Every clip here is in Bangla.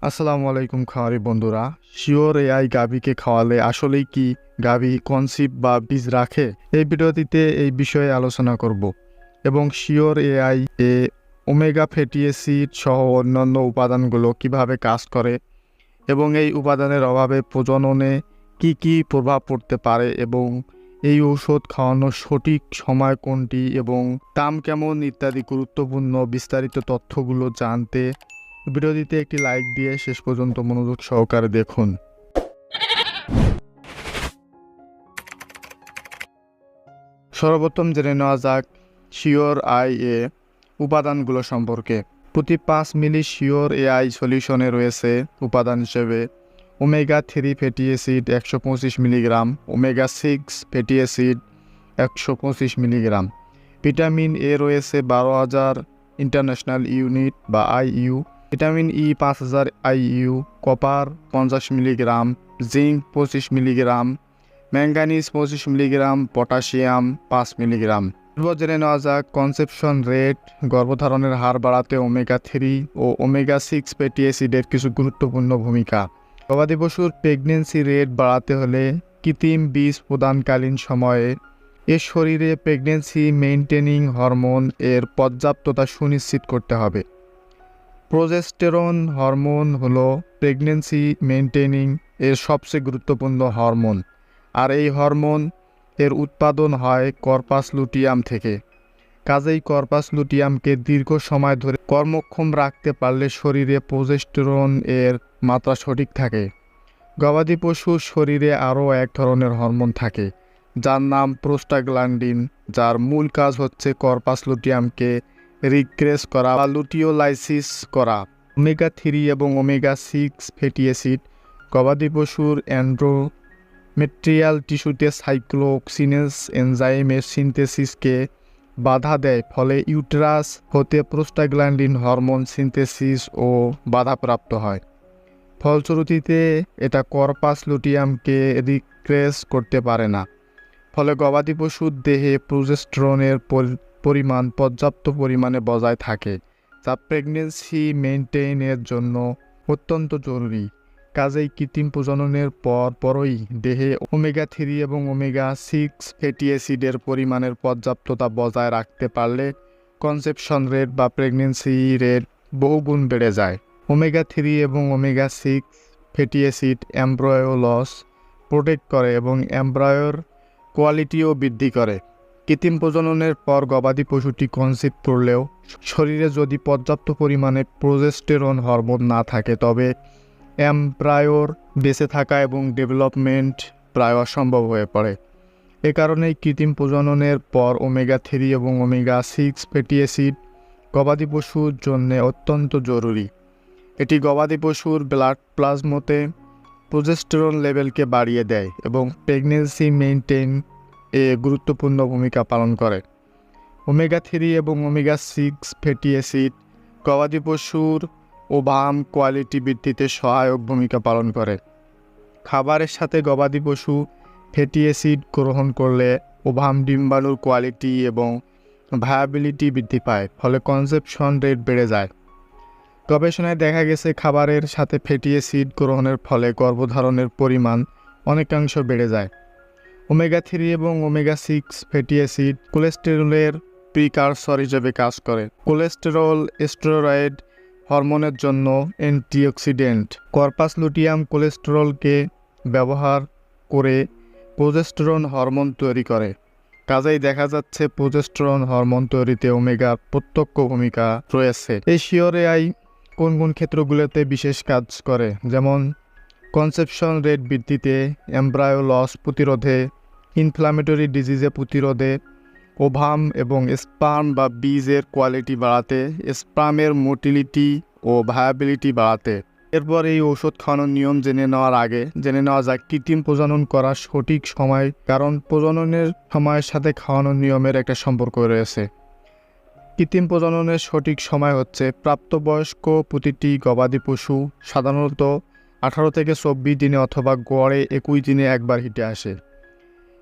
আসসালামু আলাইকুম খাওয়ারি বন্ধুরা। শিওর এআই গাভীকে খাওয়ালে আসলেই কি গাভী কনসিভ বা বীজ রাখে? এই ভিডিওটিতে এই বিষয়ে আলোচনা করব এবং sure AI E omega fatty acid সহ অন্যান্য উপাদানগুলো কীভাবে কাজ করে এবং এই উপাদানের অভাবে প্রজননে কি কি প্রভাব পড়তে পারে এবং এই ঔষধ খাওয়ানোর সঠিক সময় কোনটি এবং দাম কেমন ইত্যাদি গুরুত্বপূর্ণ বিস্তারিত তথ্যগুলো জানতে ভিডিওটিতে একটি লাইক দিয়ে শেষ পর্যন্ত মনোযোগ সহকারে দেখুন। সর্বপ্রথম জেনে নেওয়া যাক শিওর আই এ উপাদানগুলো সম্পর্কে। প্রতি পাঁচ মিলি শিওর এআই সলিউশনে রয়েছে উপাদান হিসেবে ওমেগা থ্রি ফ্যাটি অ্যাসিড একশো পঁচিশ milligram, omega six fatty acid একশো পঁচিশ মিলিগ্রাম। ভিটামিন এ রয়েছে বারো হাজার ইন্টারন্যাশনাল ইউনিট বা আইইউ ভিটামিন ই পাঁচ হাজার আইইউ কপার পঞ্চাশ মিলিগ্রাম জিঙ্ক পঁচিশ মিলিগ্রাম ম্যাঙ্গানিজ পঁচিশ মিলিগ্রাম পটাশিয়াম পাঁচ মিলিগ্রাম এরপর জেনে নেওয়া যাক কনসেপশন রেট গর্ভধারণের হার বাড়াতে ওমেগা থ্রি ও ওমেগা সিক্স ফ্যাটি অ্যাসিডের কিছু গুরুত্বপূর্ণ ভূমিকা। গবাদি পশুর প্রেগনেন্সি রেট বাড়াতে হলে কৃত্রিম বীজ প্রদানকালীন সময়ে এর শরীরে প্রেগনেন্সি মেইনটেনিং হরমোন এর পর্যাপ্ততা সুনিশ্চিত করতে হবে। প্রোজেস্টেরন হরমোন হলো প্রেগনেন্সি মেনটেনিং এর সবচেয়ে গুরুত্বপূর্ণ হরমোন। আর এই হরমোন এর উৎপাদন হয় কর্পাস লুটিয়াম থেকে। কাজেই কর্পাস লুটিয়ামকে দীর্ঘ সময় ধরে কর্মক্ষম রাখতে পারলে শরীরে প্রোজেস্টেরন এর মাত্রা সঠিক থাকে। গবাদি পশুর শরীরে আরও এক ধরনের হরমোন থাকে, যার নাম প্রোস্টাগ্ল্যান্ডিন, যার মূল কাজ হচ্ছে কর্পাস লুটিয়ামকে রিগ্রেস করা বা লুটিওলাইসিস করা। ওমেগা থ্রি এবং ওমেগা সিক্স ফ্যাটি অ্যাসিড গবাদি পশুর অ্যান্ড্রো মেট্রিয়াল টিস্যুতে সাইক্লোক্সিনেস এনজাইমের সিনথেসিসকে বাধা দেয়, ফলে ইউটেরাস হতে প্রোস্টাগ্ল্যান্ডিন হরমোন সিনথেসিস ও বাধাপ্রাপ্ত হয়। ফলশ্রুতিতে, এটা কর্পাস লুটিয়ামকে রিক্রেস করতে পারে না, ফলে গবাদি পশুর দেহে প্রোজেস্ট্রনের পরিমাণ, পর্যাপ্ত পরিমাণে বজায় থাকে। যা প্রেগনেন্সি মেনটেনের জন্য অত্যন্ত জরুরি। কাজেই কৃত্রিম প্রজননের পর পরই দেহে ওমেগা থ্রি এবং ওমেগা সিক্স ফ্যাটি অ্যাসিডের পরিমাণের পর্যাপ্ততা বজায় রাখতে পারলে কনসেপশন রেট বা প্রেগনেন্সি রেট বহুগুণ বেড়ে যায়। ওমেগা থ্রি এবং omega six fatty acid embryo loss protect করে এবং অ্যাম্ব্রয়র কোয়ালিটিও বৃদ্ধি করে। কৃত্রিম প্রজননের পর গবাদি পশুটি কনসিভ করলেও শরীরে যদি পর্যাপ্ত পরিমাণে প্রোজেস্টেরন হরমোন না থাকে, তবে এমপ্রায়োর বেঁচে থাকা এবং ডেভেলপমেন্ট প্রায় অসম্ভব হয়ে পড়ে। এ কারণেই কৃত্রিম প্রজননের পর ওমেগা থ্রি এবং ওমেগা সিক্স ফ্যাটি অ্যাসিড গবাদি পশুর জন্য অত্যন্ত জরুরি। এটি গবাদি পশুর ব্লাড প্লাজমোতে প্রোজেস্টেরন লেভেলকে বাড়িয়ে দেয় এবং প্রেগনেন্সি মেনটেন গুরুত্বপূর্ণ ভূমিকা পালন করে। ওমেগা থ্রি এবং ওমেগা সিক্স ফ্যাটি অ্যাসিড, গবাদি পশুর ওভাম কোয়ালিটি বৃদ্ধিতে সহায়ক ভূমিকা পালন করে। খাবারের সাথে গবাদি পশু ফ্যাটি অ্যাসিড গ্রহণ করলে ওভাম ডিম্বাণুর কোয়ালিটি এবং ভায়াবিলিটি বৃদ্ধি পায়, ফলে কনসেপশন রেট বেড়ে যায়। গবেষণায় দেখা গেছে খাবারের সাথে ফ্যাটি অ্যাসিড গ্রহণের ফলে গর্ভধারণের পরিমাণ অনেকাংশ বেড়ে যায়। ওমেগা থ্রি এবং ওমেগা সিক্স ফ্যাটি অ্যাসিড কোলেস্টেরলের প্রিকারসর হিসেবে কাজ করে। কোলেস্টেরল, স্টেরয়েড হরমোনের জন্য অ্যান্টিঅক্সিডেন্ট। কর্পাস লুটিয়াম কোলেস্টেরলকে ব্যবহার করে প্রোজেস্টেরন হরমোন তৈরি করে। কাজেই দেখা যাচ্ছে প্রোজেস্টেরন হরমোন তৈরিতে ওমেগার প্রত্যক্ষ ভূমিকা রয়েছে। এই শিওরে আই কোন কোন ক্ষেত্রগুলোতে বিশেষ কাজ করে? যেমন, কনসেপশন রেট বৃদ্ধিতে, এমব্রায়ো লস প্রতিরোধে ইনফ্লামেটরি ডিজিজে প্রতিরোধে, ওভাম এবং স্পার্ম বা বীজের কোয়ালিটি বাড়াতে স্পার্মের মোটিলিটি ও ভায়াবিলিটি বাড়াতে। এরপর এই ওষুধ খাওয়ানোর নিয়ম জেনে নেওয়ার আগে, জেনে নেওয়া যায় কৃত্রিম প্রজনন করার সঠিক সময়, কারণ প্রজননের সময়ের সাথে খাওয়ানোর নিয়মের একটা সম্পর্ক রয়েছে। কৃত্রিম প্রজননের সঠিক সময় হচ্ছে প্রাপ্তবয়স্ক প্রতিটি গবাদি পশু সাধারণত আঠারো থেকে চব্বিশ দিনে অথবা গড়ে একুশ দিনে একবার হিটে আসে।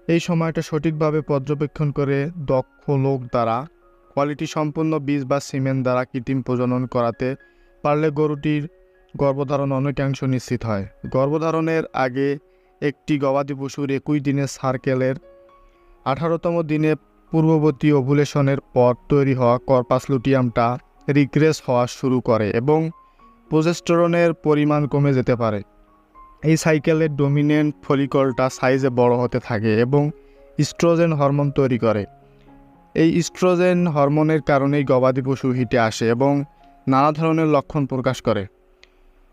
এই সময়টা সঠিকভাবে পর্যবেক্ষণ করে দক্ষ লোক দ্বারা কোয়ালিটি সম্পন্ন বীজ বা সিমেন্ট দ্বারা কৃত্রিম প্রজনন করাতে পারলে গরুটির গর্ভধারণ অনেকাংশ নিশ্চিত হয়। গর্ভধারণের আগে একটি গবাদি পশুর একুশ দিনের সার্কেলের আঠারোতম দিনে পূর্ববর্তী ওভুলেশনের পর তৈরি হওয়া কর্পাস লুটিয়ামটা রিগ্রেস হওয়া শুরু করে এবং প্রোজেস্টেরনের পরিমাণ কমে যেতে পারে। এই সাইকেলের ডোমিনেন্ট ফলিকলটা সাইজে বড় হতে থাকে এবং ইস্ট্রোজেন হরমোন তৈরি করে। এই ইস্ট্রোজেন হরমোনের কারণেই গবাদি পশু হিটে আসে এবং নানা ধরনের লক্ষণ প্রকাশ করে।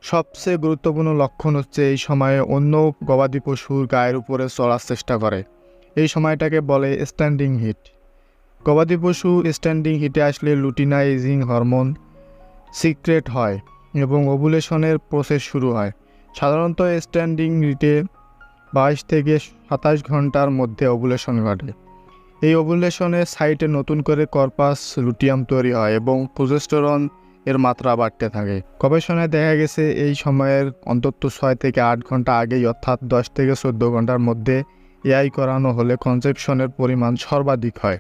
সবচেয়ে গুরুত্বপূর্ণ লক্ষণ হচ্ছে এই সময়ে অন্য গবাদি পশুর গায়ের উপরে চড়ার চেষ্টা করে। এই সময়টাকে বলে স্ট্যান্ডিং হিট। গবাদি পশু স্ট্যান্ডিং হিটে আসলে লুটিনাইজিং হরমোন সিক্রেট হয় এবং ওভুলেশনের প্রসেস শুরু হয়। সাধারণত স্ট্যান্ডিং রিটে বাইশ থেকে সাতাশ ঘণ্টার মধ্যে ওভুলেশন ঘটে। এই ওভুলেশনের সাইটে নতুন করে কর্পাস লুটিয়াম তৈরি হয় এবং প্রোজেস্টেরন এর মাত্রা বাড়তে থাকে। গবেষণায় দেখা গেছে এই সময়ের অন্তত ছয় থেকে আট ঘণ্টা আগেই অর্থাৎ দশ থেকে চোদ্দ ঘণ্টার মধ্যে এআই করানো হলে কনসেপশনের পরিমাণ সর্বাধিক হয়।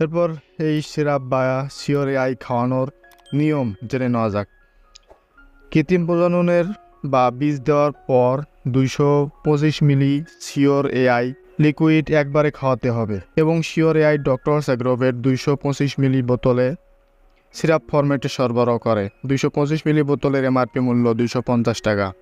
এরপর এই সিরাপ বা শিওর এআই খাওয়ানোর নিয়ম জেনে নেওয়া যাক। কৃত্রিম প্রজননের বা বীজ দেওয়ার পর দুইশো পঁচিশ মিলি শিওর এআই লিকুইড একবারে খাওয়াতে হবে এবং শিওর এআই ডক্টরস অ্যাগ্রোভেট দুইশো পঁচিশ মিলি বোতলে সিরাপ ফরম্যাটে সরবরাহ করে। দুইশো পঁচিশ মিলি বোতলের এমআরপি মূল্য দুইশো পঞ্চাশ টাকা।